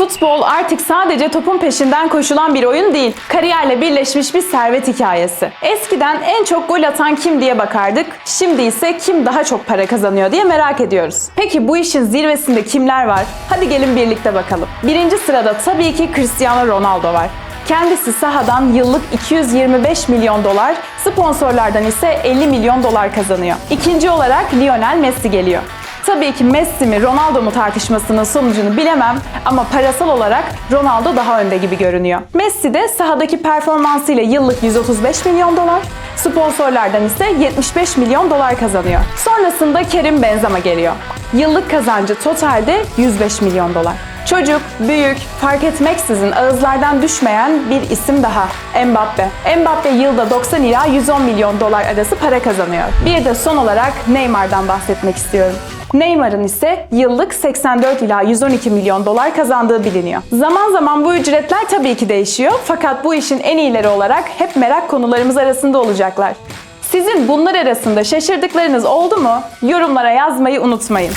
Futbol artık sadece topun peşinden koşulan bir oyun değil. Kariyerle birleşmiş bir servet hikayesi. Eskiden en çok gol atan kim diye bakardık. Şimdi ise kim daha çok para kazanıyor diye merak ediyoruz. Peki bu işin zirvesinde kimler var? Hadi gelin birlikte bakalım. Birinci sırada tabii ki Cristiano Ronaldo var. Kendisi sahadan yıllık 225 milyon dolar, sponsorlardan ise 50 milyon dolar kazanıyor. İkinci olarak Lionel Messi geliyor. Tabii ki Messi mi Ronaldo mu tartışmasının sonucunu bilemem ama parasal olarak Ronaldo daha önde gibi görünüyor. Messi de sahadaki performansıyla yıllık 135 milyon dolar, sponsorlardan ise 75 milyon dolar kazanıyor. Sonrasında Kerim Benzema geliyor. Yıllık kazancı totalde 105 milyon dolar. Çocuk, büyük, fark etmeksizin ağızlardan düşmeyen bir isim daha. Mbappe. Mbappe yılda 90 ila 110 milyon dolar arası para kazanıyor. Bir de son olarak Neymar'dan bahsetmek istiyorum. Neymar'ın ise yıllık 84 ila 112 milyon dolar kazandığı biliniyor. Zaman zaman bu ücretler tabii ki değişiyor fakat bu işin en iyileri olarak hep merak konularımız arasında olacaklar. Sizin bunlar arasında şaşırdıklarınız oldu mu? Yorumlara yazmayı unutmayın.